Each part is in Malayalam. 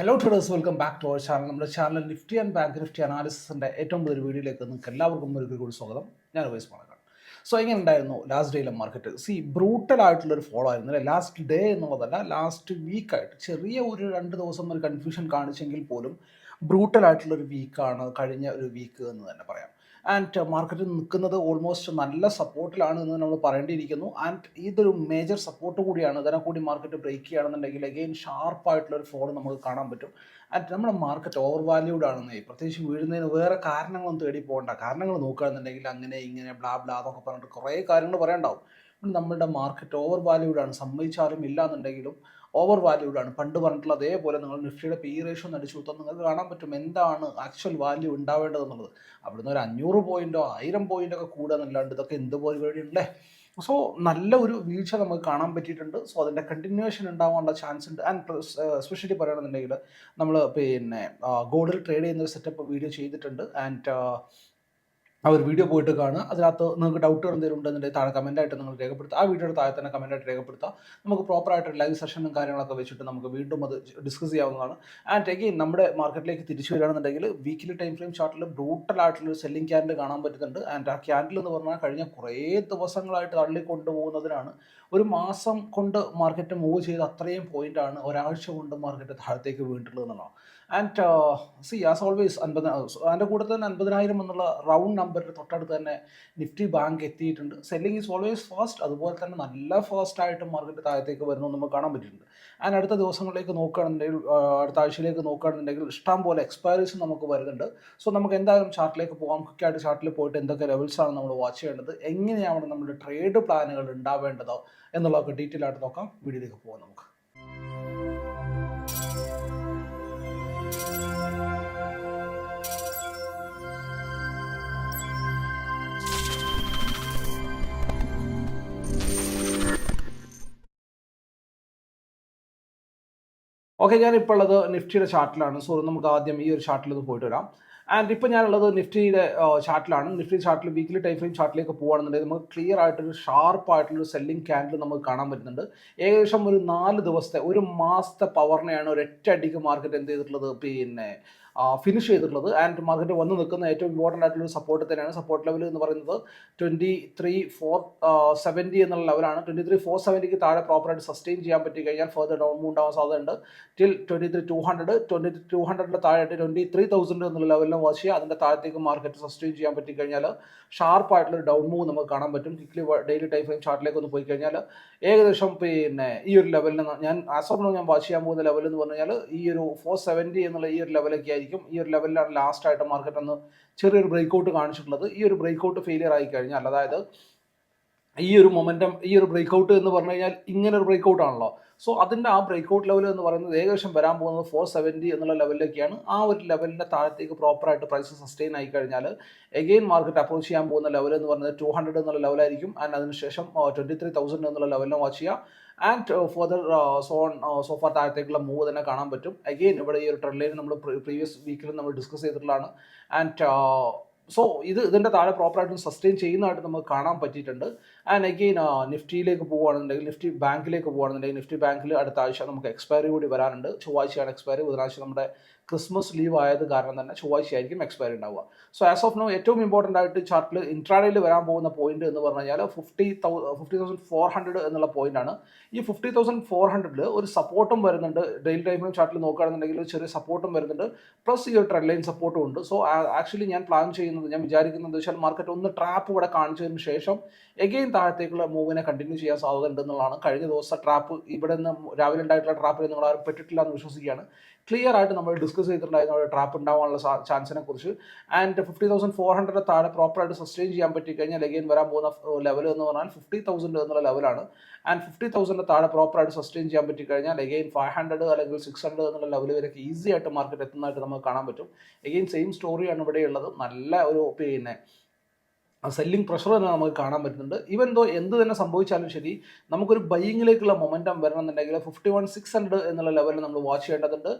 Hello traders welcome back to our channel നമ്മുടെ channel nifty and bank nifty അനാലിസിന്റെ ഏറ്റവും പുതിയ വീഡിയോയിലേക്ക് നിങ്ങൾക്ക് എല്ലാവർക്കും ഒരു കൂടി സ്വാഗതം. ഞാൻ വൈസ് മണക്കാണ് സോ എങ്ങനെ ഉണ്ടായിരുന്നു ലാസ്റ്റ് ഡേയിലെ മാർക്കറ്റ് സി ബ്രൂട്ടൽ ആയിട്ടുള്ളൊരു ഫോളോ ആയിരുന്നു. ലാസ്റ്റ് ഡേ എന്നുള്ളതല്ല ലാസ്റ്റ് വീക്കായിട്ട് ചെറിയ ഒരു രണ്ട് ദിവസം ഒരു കൺഫ്യൂഷൻ കാണിച്ചെങ്കിൽ പോലും ബ്രൂട്ടൽ ആയിട്ടുള്ളൊരു വീക്കാണ് കഴിഞ്ഞ ഒരു വീക്ക് എന്ന് തന്നെ പറയാം. ആൻഡ് മാർക്കറ്റിൽ നിൽക്കുന്നത് ഓൾമോസ്റ്റ് നല്ല സപ്പോർട്ടിലാണ് എന്ന് നമ്മൾ പറയേണ്ടിയിരിക്കുന്നു. ആൻഡ് ഇതൊരു മേജർ സപ്പോർട്ട് കൂടിയാണ്. ഇതിനെ കൂടി മാർക്കറ്റ് ബ്രേക്ക് ചെയ്യുകയാണെന്നുണ്ടെങ്കിൽ അഗെയിൻ ഷാർപ്പായിട്ടുള്ള ഒരു ഫോൾ നമുക്ക് കാണാൻ പറ്റും. ആൻഡ് നമ്മുടെ മാർക്കറ്റ് ഓവർ വാല്യൂഡ് ആണെന്ന്. പ്രത്യേകിച്ച് വീഴുന്നതിന് വേറെ കാരണങ്ങളൊന്നും തേടി പോകണ്ട. കാരണങ്ങൾ നോക്കുകയാണെന്നുണ്ടെങ്കിൽ അങ്ങനെ ഇങ്ങനെ ബ്ലാ ബ്ലാ എന്നൊക്കെ പറഞ്ഞിട്ട് കുറേ കാര്യങ്ങൾ പറയണ്ടാവും. നമ്മളുടെ മാർക്കറ്റ് ഓവർ വാല്യൂഡ് ആണ്. സമ്മതിച്ചാലും ഇല്ല എന്നുണ്ടെങ്കിലും ഓവർ വാല്യൂഡ് ആണ് പണ്ട് പറഞ്ഞിട്ടുള്ള അതേപോലെ നിങ്ങൾ നിഫ്റ്റിയുടെ പി റേഷ്യോ ഒന്ന് അടിച്ചു കൊടുത്താൽ നിങ്ങൾക്ക് കാണാൻ പറ്റും എന്താണ് ആക്ച്വൽ വാല്യൂ ഉണ്ടാവേണ്ടത് എന്നുള്ളത്. അവിടുന്ന് ഒരു അഞ്ഞൂറ് പോയിന്റോ ആയിരം പോയിന്റോ ഒക്കെ കൂടുക എന്നല്ലാണ്ട് ഇതൊക്കെ എന്ത് പരിപാടി സോ നല്ല ഒരു വീഴ്ച നമുക്ക് കാണാൻ പറ്റിയിട്ടുണ്ട്. സോ അതിന്റെ കണ്ടിന്യൂഷൻ ഉണ്ടാവാനുള്ള ചാൻസ് ഉണ്ട്. ആൻഡ് സ്പെഷ്യലി പറയുകയാണെന്നുണ്ടെങ്കിൽ നമ്മൾ പിന്നെ ഗോൾഡിൽ ട്രേഡ് ചെയ്യുന്ന ഒരു സെറ്റപ്പ് വീഡിയോ ചെയ്തിട്ടുണ്ട്. ആൻഡ് ആ ഒരു വീഡിയോ പോയിട്ട് കാണുക. അതിനകത്ത് നിങ്ങൾക്ക് ഡൗട്ടുകൾ എന്തെങ്കിലും ഉണ്ടെന്നുണ്ടെങ്കിൽ താഴെ കമന്റായിട്ട് നിങ്ങൾ രേഖപ്പെടുത്തുക. ആ വീഡിയോയുടെ താഴെ തന്നെ കമന്റായിട്ട് രേഖപ്പെടുത്തുക. നമുക്ക് പ്രോപ്പറായിട്ട് ലൈവ് സെഷനും കാര്യങ്ങളൊക്കെ വെച്ചിട്ട് നമുക്ക് വീണ്ടും അത് ഡിസ്കസ് ചെയ്യാവുന്നതാണ്. ആൻഡ് എഗെയിൻ നമ്മുടെ മാർക്കറ്റിലേക്ക് തിരിച്ചു വരികയാണെന്നുണ്ടെങ്കിൽ വീക്കിലി ടൈം ഫ്രെയിം ചാർട്ടിൽ ബ്രൂട്ടൽ ആയിട്ടുള്ള സെല്ലിംഗ് ക്യാൻഡിൽ കാണാൻ പറ്റുന്നുണ്ട്. ആൻഡ് ആ ക്യാൻഡിൽ എന്ന് പറഞ്ഞാൽ കഴിഞ്ഞ കുറേ ദിവസങ്ങളായിട്ട് തള്ളി കൊണ്ടുപോകുന്നതിനാണ്. ഒരു മാസം കൊണ്ട് മാർക്കറ്റ് മൂവ് ചെയ്ത് അത്രയും പോയിന്റാണ് ഒരാഴ്ച കൊണ്ട് മാർക്കറ്റ് താഴത്തേക്ക് വീണിട്ടുള്ളത് എന്നുള്ളതാണ്. ആൻഡ് സി ആസ് ഓൾവേസ് അൻപത് അതിന്റെ കൂടെ തന്നെ അൻപതിനായിരം എന്നുള്ള റൗണ്ട് നമ്പറിൽ തൊട്ടടുത്ത് തന്നെ നിഫ്റ്റി ബാങ്ക് എത്തിയിട്ടുണ്ട്. സെല്ലിംഗ് ഈസ് ഓൾവേസ് ഫാസ്റ്റ് അതുപോലെ തന്നെ നല്ല ഫാസ്റ്റ് ആയിട്ട് മാർക്കറ്റ് താഴത്തേക്ക് വരുന്നത് നമുക്ക് കാണാൻ പറ്റിയിട്ടുണ്ട് ആൻഡ് അടുത്ത ദിവസങ്ങളിലേക്ക് നോക്കുകയാണെന്നുണ്ടെങ്കിൽ അടുത്ത ആഴ്ചയിലേക്ക് നോക്കുകയാണെന്നുണ്ടെങ്കിൽ ഇഷ്ടം പോലെ എക്സ്പയറീസ് നമുക്ക് വരുന്നുണ്ട്. സോ നമുക്ക് എന്തായാലും ചാർട്ടിലേക്ക് പോകാം. ക്വിക്കായിട്ട് ചാർട്ടിൽ പോയിട്ട് എന്തൊക്കെ ലെവൽസാണ് നമ്മൾ വാച്ച് ചെയ്യേണ്ടത് എങ്ങനെയാണ് നമ്മുടെ ട്രേഡ് പ്ലാനുകൾ ഉണ്ടാവേണ്ടതോ എന്നുള്ളതൊക്കെ ഡീറ്റെയിൽ ആയിട്ട് നോക്കാം. വീഡിയോയിലേക്ക് പോകാം നമുക്ക്. ഓക്കെ ഞാനിപ്പോൾ ഉള്ളത് നിഫ്റ്റിയുടെ ചാർട്ടിലാണ്. സോ നമുക്ക് ആദ്യം ഈ ഒരു ചാർട്ടിൽ ഒന്ന് പോയിട്ട് വരാം. ആൻഡ് ഇപ്പോൾ ഞാനുള്ളത് നിഫ്റ്റിയുടെ ചാർട്ടിലാണ്. നിഫ്റ്റി ചാർട്ടിൽ വീക്കിലി ടൈം ഫ്രെയിം ചാർട്ടിലേക്ക് പോകുകയാണെന്നുണ്ടെങ്കിൽ നമുക്ക് ക്ലിയർ ആയിട്ടൊരു ഷാർപ്പ് ആയിട്ടുള്ള സെല്ലിംഗ് ക്യാൻഡിൽ നമുക്ക് കാണാൻ പറ്റുന്നുണ്ട്. ഏകദേശം ഒരു നാല് ദിവസത്തെ ഒരു മാസത്തെ പവറിനെയാണ് ഒരു ഒറ്റ അടിക്ക് മാർക്കറ്റ് എന്ത് ചെയ്തിട്ടുള്ളത്? പിന്നെ ഫിനിഷ് ചെയ്തിട്ടുള്ളത്. ആൻഡ് മാർക്കറ്റ് വന്ന് നിൽക്കുന്ന ഏറ്റവും ഇമ്പോർട്ടന്റ് ആയിട്ടുള്ള ഒരു സപ്പോർട്ട് തന്നെയാണ്. സപ്പോർട്ട് ലെവൽ എന്ന് പറയുന്നത് ട്വന്റി ത്രീ ഫോർ സെവന്റി എന്നുള്ള ലെവലാണ് ട്വന്റി ത്രീ ഫോർ സെവന്റിക്ക് താഴെ പ്രോപ്പറായിട്ട് സസ്റ്റെയിൻ ചെയ്യാൻ പറ്റി കഴിഞ്ഞാൽ ഫർദർ ഡൗൺ മൂവ് ഉണ്ടാവാൻ സാധ്യതയുണ്ട്. Till twenty three two hundred twenty three two ഹൺഡ്രഡിന്റെ താഴെയായിട്ട് ട്വന്റി ത്രീ തൗസൻഡ് എന്നുള്ള ലെവലിലും വാച്ച് അതിന്റെ താഴത്തേക്ക് മാർക്കറ്റ് സസ്റ്റെയിൻ ചെയ്യാൻ പറ്റി കഴിഞ്ഞാൽ ഷാർപ്പായിട്ടുള്ള ഡൗൺ മൂവ് നമുക്ക് കാണാൻ പറ്റും. ക്വിക്ലി ഡെയിലി ടൈം ഫ്രെയിം ചാർട്ടിലേക്ക് ഒന്ന് പോയി കഴിഞ്ഞാൽ ഏകദേശം പിന്നെ ഈ ഒരു ലെവലിൽ ഞാൻ ആസ് ഞാൻ വാച്ച് ചെയ്യാൻ പോകുന്ന ലെവൽ എന്ന് പറഞ്ഞു കഴിഞ്ഞാൽ ഈ ഒരു ഫോർ സെവന്റി എന്നുള്ള ഈ ഒരു ലെവലൊക്കെ ആയിരിക്കും ഈ ഒരു ലെവലിലാണ് ലാസ്റ്റ് ആയിട്ട് മാർക്കറ്റ് ഒന്ന് ചെറിയൊരു ബ്രേക്കൗട്ട് കാണിച്ചിട്ടുള്ളത്. ഈ ഒരു ബ്രേക്കൗട്ട് ഫെയിലിയർ ആയി കഴിഞ്ഞാൽ അതായത് ഈ ഒരു മൊമെന്റം ഈ ഒരു ബ്രേക്കൗട്ട് എന്ന് പറഞ്ഞു കഴിഞ്ഞാൽ ഇങ്ങനെ ഒരു ബ്രേക്കൗട്ട് ആണല്ലോ. സോ അതിന്റെ ആ ബ്രേക്കൗട്ട് ലെവൽ എന്ന് പറയുന്നത് ഏകദേശം വരാൻ പോകുന്നത് ഫോർ സെവന്റി എന്നുള്ള ലെവലിലേക്കാണ് ആ ഒരു ലെവലിന്റെ താഴത്തേക്ക് പ്രോപ്പറായിട്ട് പ്രൈസ് സസ്റ്റെയിൻ ആയി കഴിഞ്ഞാൽ എഗെയിൻ മാർക്കറ്റ് അപ്രോച്ച് ചെയ്യാൻ പോകുന്ന ലെവൽ എന്ന് പറയുന്നത് ടു ഹൺഡ്രഡ് എന്നുള്ള ലെവലായിരിക്കും ആൻഡ് അതിനുശേഷം ട്വന്റി ത്രീ തൗസൻഡ് എന്നുള്ള ലെവലിനെ വാച്ച് ചെയ്യുക. ആൻഡ് ഫർദർ സോൺ സോഫ താഴത്തേക്കുള്ള മൂവ് തന്നെ കാണാൻ പറ്റും. അഗെയിൻ ഇവിടെ ഈ ഒരു ട്രെൻഡ് ലൈൻ നമ്മൾ പ്രീവിയസ് വീക്കിൽ നമ്മൾ ഡിസ്കസ് ചെയ്തിട്ടുള്ളതാണ്. ആൻഡ് സോ ഇത് ഇതിന്റെ താഴെ പ്രോപ്പറായിട്ട് സസ്റ്റെയിൻ ചെയ്യുന്നതായിട്ട് നമുക്ക് കാണാൻ പറ്റിയിട്ടുണ്ട്. ആൻഡ് അഗെയിൻ നിഫ്റ്റിയിലേക്ക് പോകുകയാണെന്നുണ്ടെങ്കിൽ നിഫ്റ്റി ബാങ്കിലേക്ക് പോകുകയാണെന്നുണ്ടെങ്കിൽ നിഫ്റ്റി ബാങ്കിൽ അടുത്ത ആഴ്ച നമുക്ക് എക്സ്പയറി കൂടി വരാനുണ്ട്. ചൊവ്വാഴ്ചയാണ് എക്സ്പയറി ബുധനാഴ്ച നമ്മുടെ ക്രിസ്മസ് ലീവ് ആയത് കാരണം തന്നെ ചൊവ്വാഴ്ചയായിരിക്കും എക്സ്പയർ ഉണ്ടാവുക. സോ ആസ് ഓഫ് നോ ഏറ്റവും ഇമ്പോർട്ടന്റ് ആയിട്ട് ചാർട്ടിൽ ഇൻട്രാഡേയിൽ വരാൻ പോകുന്ന പോയിന്റ് എന്ന് പറഞ്ഞു കഴിഞ്ഞാൽ fifty fifty thousand four hundred എന്നുള്ള പോയിന്റാണ് ഈ ഫിഫ്റ്റി തൗസൻഡ് ഫോർ ഹൺഡ്രഡിൽ ഒരു സപ്പോർട്ടും വരുന്നുണ്ട്. ഡെയിലി ടൈമിലും ചാർട്ടിൽ നോക്കുകയാണെന്നുണ്ടെങ്കിൽ ഒരു ചെറിയ സപ്പോർട്ടും വരുന്നുണ്ട്. പ്ലസ് ഈ ഒരു ട്രെൻഡ് ലൈൻ സപ്പോർട്ടും ഉണ്ട്. സോ ആക്ച്വലി ഞാൻ പ്ലാൻ ചെയ്യുന്നത് ഞാൻ വിചാരിക്കുന്നത് വെച്ചാൽ മാർക്കറ്റ് ഒന്ന് ട്രാപ്പ് ഇവിടെ കാണിച്ചതിന് ശേഷം എഗെയിൻ താഴത്തേക്കുള്ള മൂവിനെ കണ്ടിന്യൂ ചെയ്യാൻ സാധ്യത ഉണ്ടെന്നുള്ളതാണ് കഴിഞ്ഞ ദിവസം ട്രാപ്പ് ഇവിടെ നിന്ന് രാവിലെ ഉണ്ടായിട്ടുള്ള ട്രാപ്പിൽ നിങ്ങൾ ആരും പെട്ടിട്ടില്ല എന്ന് വിശ്വസിക്കുകയാണ്. ക്ലിയർ ആയിട്ട് നമ്മൾ ഡിസ്കസ് ചെയ്തിട്ടുണ്ടായിരുന്നു. അവിടെ ട്രാപ്പ് ഉണ്ടാവാനുള്ള ചാൻസിനെ കുറിച്ച്. And fifty thousand four hundred താഴെ പ്രോപ്പറായിട്ട് സസ്റ്റെയിൻ ചെയ്യാൻ പറ്റി കഴിഞ്ഞാൽ അഗെയിൻ വരാൻ പോകുന്ന ലെവൽ എന്ന് പറഞ്ഞാൽ ഫിഫ്റ്റി തൗസൻഡ് എന്നുള്ള ലെവലാണ് ആൻഡ് ഫിഫ്റ്റി തൗസൻഡ് താഴെ പ്രോപ്പറായിട്ട് സസ്റ്റെയിൻ ചെയ്യാൻ പറ്റി കഴിഞ്ഞാൽ അഗെയിൻ ഫൈവ് ഹൺഡ്രഡ് അല്ലെങ്കിൽ സിക്സ് ഹൺഡ്രഡ് എന്നുള്ള ലെവൽ വരെയൊക്കെ ഈസി ആയിട്ട് മാർക്കറ്റ് എത്തുന്നതായിട്ട് നമുക്ക് കാണാൻ പറ്റും. എഗെയിൻ സെയിം സ്റ്റോറിയാണ് ഇവിടെ ഉള്ളത്. നല്ല ഒരു പിന്നെ സെല്ലിംഗ് പ്രഷർ തന്നെ നമുക്ക് കാണാൻ പറ്റുന്നുണ്ട്. ഇവൻ ദോ എന്ത് തന്നെ സംഭവിച്ചാലും ശരി നമുക്കൊരു ബൈയിങ്ങിലേക്കുള്ള മൊമെന്റം വരണമെന്നുണ്ടെങ്കിൽ ഫിഫ്റ്റി വൺ സിക്സ് ഹൺഡ്രഡ് എന്നുള്ള ലെവലിൽ നമ്മൾ വാച്ച് ചെയ്യേണ്ടതുണ്ട്.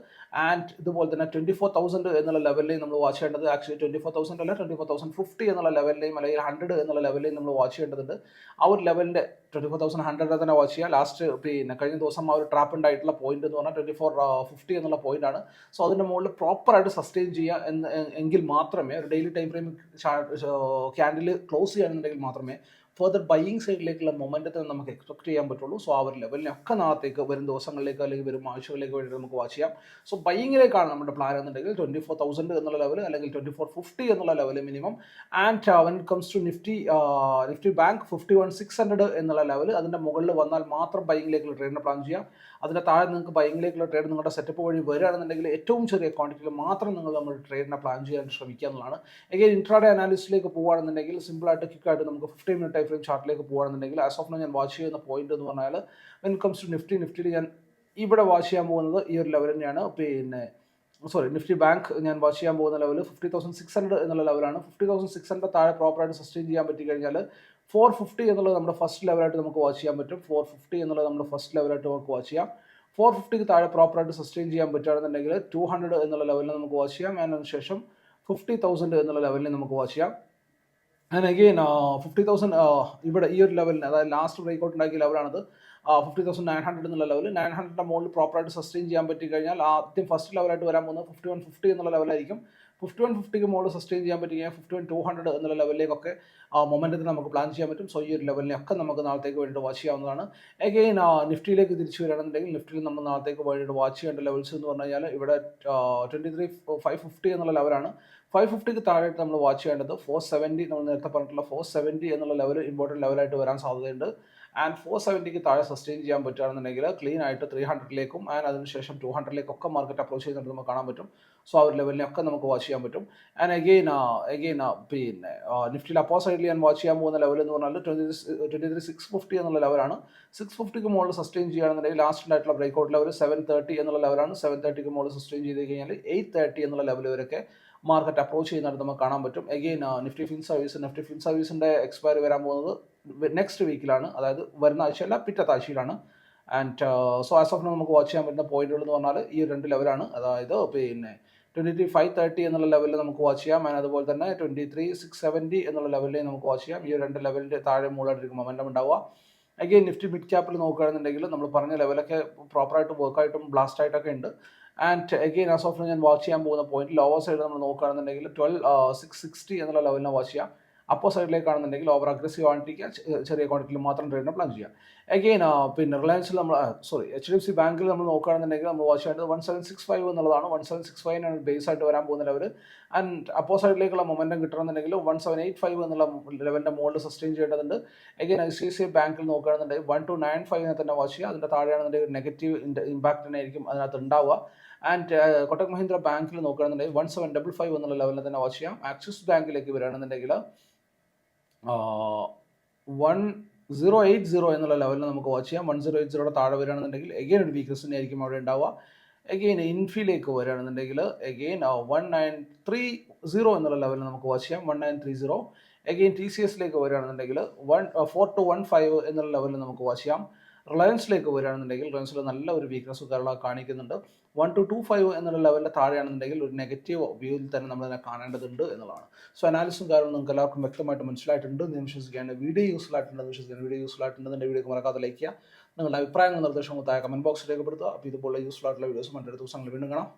ആൻഡ് ഇതുപോലെ തന്നെ ട്വന്റി ഫോർ തൗസൻഡ് എന്നുള്ള ലെവലിൽ നമ്മൾ വാച്ച് ചെയ്യേണ്ടത് ആക്ച്വലി ട്വന്റി ഫോർ തൗസൻഡ് അല്ല ട്വന്റി ഫോർ തൗസൻഡ് ഫിഫ്റ്റി എന്നുള്ള ലെവലിലേയും അല്ലെങ്കിൽ ഹൺഡ്രഡ് എന്നുള്ള ലെവലിലേയും നമ്മൾ വാച്ച് ചെയ്യേണ്ടതുണ്ട്. ആ ഒരു ലെവലിന്റെ ട്വന്റി ഫോർ തൗസൻഡ് ഹൺഡ്രഡ് തന്നെ വാച്ച് ചെയ്യുക. ലാസ്റ്റ് പിന്നെ കഴിഞ്ഞ ദിവസം ആ ഒരു ട്രാപ്പ് ഉണ്ടായിട്ടുള്ള പോയിന്റ് എന്ന് പറഞ്ഞാൽ ട്വന്റി ഫോർ ഫിഫ്റ്റി എന്നുള്ള പോയിന്റ് ആണ്. സോ അതിന്റെ മുകളിൽ പ്രോപ്പറായിട്ട് സസ്റ്റെയിൻ ചെയ്യുക എന്ന് എങ്കിൽ മാത്രമേ ഒരു daily time frame candle close ചെയ്യുകയാണെന്നുണ്ടെങ്കിൽ മാത്രമേ ഫർദർ ബൈയിങ് സൈഡിലേക്കുള്ള മൊമെന്റത്തിന് നമുക്ക് എക്സ്പെക്ട് ചെയ്യാൻ പറ്റുള്ളൂ. സോ ആ ഒരു ലെവലിനൊക്കെ നാളത്തേക്ക് വരും ദിവസങ്ങളിലേക്ക് അല്ലെങ്കിൽ വരും ആഴ്ചകളിലേക്ക് വേണ്ടി നമുക്ക് വാച്ച് ചെയ്യാം. സോ ബൈയിങ്ങിലേക്കാണ് നമ്മുടെ പ്ലാൻ എന്നുണ്ടെങ്കിൽ ട്വന്റി ഫോർ തൗസൻഡ് എന്നുള്ള ലെവൽ അല്ലെങ്കിൽ ട്വന്റി ഫോർ ഫിഫ്റ്റി എന്നുള്ള level minimum and when comes to nifty nifty bank fifty one six hundred എന്നുള്ള ലെവൽ അതിന്റെ മുകളിൽ വന്നാൽ മാത്രം ബൈയിങ്ങിലേക്കുള്ള ട്രേഡിനെ പ്ലാൻ ചെയ്യാം. അതിന്റെ താഴെ നിങ്ങൾക്ക് ബൈങ്ങിലേക്കുള്ള ട്രേഡ് നിങ്ങളുടെ സെറ്റപ്പ് വഴി വരികയാണെന്നുണ്ടെങ്കിൽ ഏറ്റവും ചെറിയ ക്വാണ്ടിറ്റിയിൽ മാത്രം നിങ്ങൾ നമ്മൾ ട്രേഡിനെ പ്ലാൻ ചെയ്യാൻ ശ്രമിക്കുക എന്നുള്ളതാണ്. എങ്കിൽ ഇൻട്രാഡേ അനാലിസിലേക്ക് പോകുകയാണെന്നുണ്ടെങ്കിൽ സിമ്പിളായിട്ട് ക്വിക്കായിട്ട് നമുക്ക് ഫിഫ്റ്റി മിനിറ്റ് ടൈം ഫ്രെയിം ചാർട്ടിലേക്ക് പോകുകയാണെന്നുണ്ടെങ്കിൽ ആസ് ഓഫ് ഞാൻ വാച്ച് ചെയ്യുന്ന പോയിന്റ് എന്ന് പറഞ്ഞാൽ വെൻ കംസ് ടു നിഫ്റ്റി നിഫ്റ്റിയിൽ ഞാൻ ഇവിടെ വാച്ച് ചെയ്യാൻ പോകുന്നത് ഈ ഒരു ലെവൽ തന്നെയാണ്. പിന്നെ സോറി നിഫ്റ്റി ബാങ്ക് ഞാൻ വാച്ച് ചെയ്യാൻ പോകുന്ന level fifty thousand six hundred എന്നുള്ള ലെവലാണ് ഫിഫ്റ്റി തൗസൻഡ് സിക്സ് ഹൺഡ്രഡ് താഴെ പ്രോപ്പറായിട്ട് സസ്റ്റെയിൻ ചെയ്യാൻ പറ്റി കഴിഞ്ഞാൽ ഫോർ ഫിഫ്റ്റി എന്നുള്ളത് നമ്മുടെ ഫസ്റ്റ് ലെവലായിട്ട് നമുക്ക് വാച്ച് ചെയ്യാൻ പറ്റും. ഫോർ ഫിഫ്റ്റി എന്നുള്ളത് നമ്മുടെ ഫസ്റ്റ് ലെവലായിട്ട് നമുക്ക് വാച്ച് ചെയ്യാം. ഫോർ ഫിഫ്റ്റിക്ക് താഴെ പ്രോപ്പറായിട്ട് സസ്റ്റെയിൻ ചെയ്യാൻ പറ്റുകയാണെന്നുണ്ടെങ്കിൽ ടു ഹൺഡ്രഡ് എന്നുള്ള ലെവലിൽ നമുക്ക് വാച്ച് ചെയ്യാം. അതിനുശേഷം ഫിഫ്റ്റി തൗസൻഡ് എന്നുള്ള ലെവലിൽ നമുക്ക് വാച്ച് ചെയ്യാം. ആൻഡ് അഗെയിൻ ഫിഫ്റ്റി തൗസൻഡ് ഇവിടെ ഈ ഒരു ലെവലിന് അതായത് ലാസ്റ്റ് ബ്രേക്ക്ഔട്ട് ഉണ്ടാക്കിയ ലെവലാണത് ഫിഫ്റ്റി തൗസൻഡ് നയൻ ഹൺഡ്രഡ് എന്നുള്ള ലെവൽ നയൻ ഹൺഡ്രഡിന്റെ മുകളിൽ പ്രോപ്പറായിട്ട് സസ്റ്റെയിൻ ചെയ്യാൻ പറ്റി കഴിഞ്ഞാൽ ആദ്യം ഫസ്റ്റ് ലെവലായിട്ട് വരാൻ പോകുന്നത് ഫിഫ്റ്റി വൺ ഫിഫ്റ്റി എന്നുള്ള ലെവലായിരിക്കും ഫിഫ്റ്റി വൺ ഫിഫ്റ്റിക്ക് മുകളിൽ സസ്റ്റെയിൻ ചെയ്യാൻ പറ്റുകയും ഫിഫ്റ്റി വൺ ടു ഹൺഡ്രഡ് എന്നുള്ള ലെവലിലേക്കൊക്കെ മൊമെന്റത്തിൽ നമുക്ക് പ്ലാൻ ചെയ്യാൻ പറ്റും. സോ ഈ ഒരു ലെവലിനൊക്കെ നമുക്ക് നാളത്തേക്ക് വേണ്ടിയിട്ട് വാച്ച് ചെയ്യാവുന്നതാണ്. എഗെയിൻ നിഫ്റ്റിയിലേക്ക് തിരിച്ചു വരികയാണെന്നുണ്ടെങ്കിൽ നിഫ്റ്റിയിൽ നമ്മൾ നാളത്തേക്ക് വേണ്ടിയിട്ട് വാച്ച് ചെയ്യേണ്ട ലെവൽസ് എന്ന് പറഞ്ഞു കഴിഞ്ഞാൽ ഇവിടെ ട്വന്റി ത്രീ ഫൈവ് ഫിഫ്റ്റി എന്നുള്ള ലെവലാണ് ഫൈവ് ഫിഫ്റ്റിക്ക് താഴെയായിട്ട് നമ്മൾ വാച്ച് ചെയ്യേണ്ടത് ഫോർ സെവന്റി നമ്മൾ നേരത്തെ പറഞ്ഞിട്ടുള്ള ഫോർ സെവന്റി എന്നുള്ള ലെവൽ ഇമ്പോർട്ടന്റ് ലെവലായിട്ട് വരാൻ സാധ്യതയുണ്ട്. ആൻഡ് ഫോർ സെവന്റിക്ക് താഴെ സസ്റ്റെയിൻ ചെയ്യാൻ പറ്റുകയാണെന്നുണ്ടെങ്കിൽ ക്ലീൻ ആയിട്ട് ത്രീ ഹൺഡ്രഡിലേക്കും ആൻഡ് അതിനുശേഷം ടു ഹൺഡ്രഡിലേക്കൊക്കെ മാർക്കറ്റ് അപ്രോച്ച് ചെയ്യുന്നുണ്ട് നമുക്ക് കാണാൻ പറ്റും. സോ ആ ഒരു ലെവലിനൊക്കെ നമുക്ക് വാച്ച് ചെയ്യാൻ പറ്റും. ആൻഡ് അഗെയിൻ അഗെയിൻ പിന്നെ നിഫ്റ്റിയിൽ അപ്പോ സൈഡിൽ ഞാൻ വാച്ച് ചെയ്യാൻ പോകുന്ന ലെവൽ എന്ന് പറഞ്ഞാൽ twenty twenty three six fifty എന്നുള്ള ലെവലാണ് സിക്സ് ഫിഫ്റ്റിക്ക് മുകളിൽ സസ്റ്റെയിൻ ചെയ്യുകയാണെന്നുണ്ടെങ്കിൽ ലാസ്റ്റ് ഉണ്ടായിട്ടുള്ള break out level seven thirty എന്നുള്ള ലെവലാണ് സെവൻ തേർട്ടിക്ക് മുകളിൽ സസ്റ്റെയിൻ ചെയ്ത് കഴിഞ്ഞാൽ എയ്റ്റ് തേർട്ടി എന്നുള്ള ലെവൽ വരെയൊക്കെ മാർക്കറ്റ് അപ്രോച്ച് ചെയ്യുന്നതായിട്ട് നമുക്ക് കാണാൻ പറ്റും. Again nifty fin service nifty fin സർവീസിന്റെ expiry വരാൻ പോകുന്നത് നെക്സ്റ്റ് വീക്കിലാണ് അതായത് വരുന്ന ആഴ്ചയല്ല പിറ്റത്തെ ആഴ്ചയിലാണ് ആൻഡ് സോ ആസ് ഓഫ് നമുക്ക് വാച്ച് ചെയ്യാൻ പറ്റുന്ന പോയിന്റുകൾ എന്ന് പറഞ്ഞാൽ ഈ രണ്ട് ലെവലാണ് അതായത് പിന്നെ ട്വന്റി ത്രീ ഫൈവ് തേർട്ടി എന്നുള്ള ലെവലിൽ നമുക്ക് വാച്ച് ചെയ്യാം. ആൻഡ് അതുപോലെ തന്നെ ട്വന്റി ത്രീ സിക്സ് സെവന്റി എന്നുള്ള ലെവലിൽ നമുക്ക് വാച്ച് ചെയ്യാം. ഈ രണ്ട് ലെവലിന്റെ താഴെ മുകളിലായിരിക്കും മൊമെന്റം ഉണ്ടാവുക. അഗെയിൻ നിഫ്റ്റി മിഡ് ക്യാപ്പിൽ നോക്കുകയാണെന്നുണ്ടെങ്കിൽ നമ്മൾ പറഞ്ഞ ലെവലൊക്കെ പ്രോപ്പറായിട്ട് വർക്കായിട്ടും ബ്ലാസ്റ്റായിട്ടൊക്കെ ഉണ്ട്. ആൻഡ് എഗെയിൻ ഓഫ് ഞാൻ വാച്ച് ചെയ്യാൻ പോകുന്ന പോയിന്റ് ലോവർ സൈഡ് നമ്മൾ നോക്കുകയാണെന്നുണ്ടെങ്കിൽ ട്വൽവ് സിക്സ് സിക്സ്റ്റി എന്നുള്ള ലെവലിനെ വാച്ച് ചെയ്യാം അപ്പോ സൈഡിലേക്കാണെന്നുണ്ടെങ്കിൽ ഓവർ അഗ്രസീവ് ക്വാണ്ടിറ്റിക്ക് ചെറിയ ക്വാണ്ടിറ്റിയിൽ മാത്രം ട്രേഡിനെ പ്ലാൻ ചെയ്യുക. അഗെയിൻ പിന്നെ റിലയൻസിൽ നമ്മൾ sorry H D F C ബാങ്കിൽ നമ്മൾ നോക്കുകയാണെന്നുണ്ടെങ്കിൽ നമ്മൾ വാച്ച് ചെയ്യേണ്ടത് വൺ സെവൻ സിക്സ് ഫൈവ് എന്നുള്ളതാണ്. വൺ സെവൻ സിക്സ് ഫൈവിനാണ് ബേസ് ആയിട്ട് വരാൻ പോകുന്ന ലെവൽ ആൻഡ് അപ്പോ സൈഡിലേക്കുള്ള മൊമെന്റം കിട്ടണമെന്നുണ്ടെങ്കിൽ വൺ സെവൻ എയ്റ്റ് ഫൈവ് എന്നുള്ള ലെവലിന്റെ മുകളിൽ സസ്റ്റെയിൻ ചെയ്യേണ്ടതുണ്ട്. Again I C I C I ബാങ്കിൽ നോക്കുകയാണെന്നുണ്ടെങ്കിൽ വൺ ടു നയൻ ഫൈവിനെ തന്നെ വാച്ച് ചെയ്യുക. അതിന്റെ താഴെയാണെന്നുണ്ടെങ്കിൽ നെഗറ്റീവ് ഇമ്പാക്റ്റ് തന്നെ ആയിരിക്കും അതിനകത്ത് ഉണ്ടാവുക. ആൻഡ് കൊട്ടക് മഹീന്ദ്ര ബാങ്കിൽ നോക്കുകയാണെന്നുണ്ടെങ്കിൽ വൺ സെവൻ ഡബിൾ ഫൈവ് എന്നുള്ള ലെവലിൽ തന്നെ വാച്ച് ചെയ്യാം. ആക്സിസ് ബാങ്കിലേക്ക് വരികയാണെന്നുണ്ടെങ്കിൽ വൺ സീറോ എയ്റ്റ് സീറോ എന്നുള്ള ലെവലിൽ നമുക്ക് വാച്ച് ചെയ്യാം. വൺ സീറോ എയ്റ്റ് സീറോയുടെ താഴെ വരികയാണെന്നുണ്ടെങ്കിൽ എഗെയിൻ ഒരു വീക്ക്നസ് തന്നെ ആയിരിക്കും അവിടെ ഉണ്ടാവുക. എഗെയിൻ ഇൻഫിലേക്ക് വരികയാണെന്നുണ്ടെങ്കിൽ again one nine three zero എന്നുള്ള ലെവലിൽ നമുക്ക് വാച്ച് ചെയ്യാം. One nine three zero again T C എസിലേക്ക് വരികയാണെന്നുണ്ടെങ്കിൽ one four two one five എന്നുള്ള ലെവലിൽ നമുക്ക് വാച്ച് ചെയ്യാം. റിലയൻസിലേക്ക് വരികയാണെന്നുണ്ടെങ്കിൽ റിലയൻസിൽ നല്ല ഒരു വീക്ക്നസ് കേരള കാണിക്കുന്നുണ്ട്. വൺ ടു ടു ഫൈവ് എന്നുള്ള ലെവലിന്റെ താഴെയാണെന്നുണ്ടെങ്കിൽ ഒരു നെഗറ്റീവ് വ്യൂവിൽ തന്നെ നമ്മൾ തന്നെ കാണേണ്ടതുണ്ട് എന്നുള്ളതാണ്. സോ അനാലിസും കാര്യങ്ങളും നിങ്ങൾക്ക് എല്ലാവർക്കും വ്യക്തമായിട്ട് മനസ്സിലായിട്ടുണ്ട്. എന്ന് വിശ്വസിക്കുകയാണ് വീഡിയോ യൂസ്ഫുൾ ആയിട്ടുണ്ടെന്ന് വിശ്വസിക്കുകയാണ് വീഡിയോ യൂസ്ഫുൾ ആയിട്ടുണ്ട് എന്റെ വീഡിയോ മറക്കാതെ ലൈക്ക് ചെയ്യുക. നിങ്ങളുടെ അഭിപ്രായങ്ങളും നിർദ്ദേശങ്ങളും താഴെ കമന്റ് ബോക്സിൽ രേഖപ്പെടുത്തുക. അപ്പോൾ ഇതുപോലെ യൂസ്ഫുൾ ആയിട്ടുള്ള വീഡിയോസ് മറ്റൊരു ദിവസങ്ങളിൽ വീണ്ടും കാണാം.